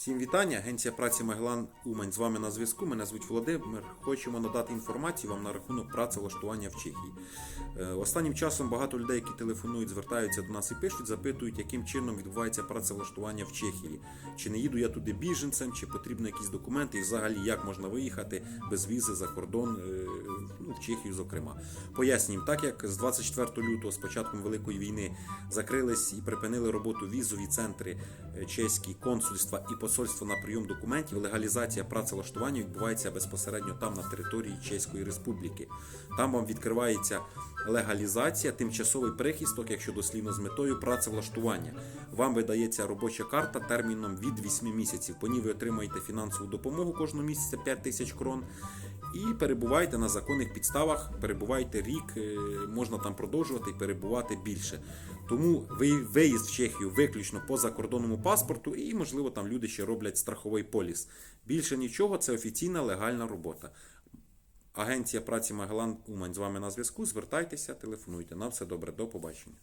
Всім вітання. Агенція праці Магелан Умань з вами на зв'язку. Мене звуть Володимир. Хочемо надати інформацію вам на рахунок працевлаштування в Чехії. Е, Останнім часом багато людей, які телефонують, звертаються до нас і пишуть, запитують, яким чином відбувається працевлаштування в Чехії. Чи не їду я туди біженцем, чи потрібно якісь документи, і взагалі як можна виїхати без візи за кордон, е, ну, в Чехію, зокрема. Пояснюємо, так як з 24 лютого, з початком Великої війни, закрились і припинили роботу візові центри е, чеські консульства і посольства на прийом документів, легалізація працевлаштування відбувається безпосередньо там, на території Чеської Республіки. Там вам відкривається легалізація, тимчасовий прихисток, якщо дослівно з метою працевлаштування. Вам видається робоча карта терміном від 8 місяців. По ній ви отримаєте фінансову допомогу кожного місяця 5 тисяч крон. І перебувайте на законних підставах, перебувайте рік, е, можна там продовжувати і перебувати більше. Тому ви- виїзд в Чехію виключно по закордонному паспорту, і, можливо, там люди ще роблять страховий поліс. Більше нічого, це офіційна легальна робота. Агенція праці Магелан Умань з вами на зв'язку. Звертайтеся, телефонуйте. На все добре, до побачення.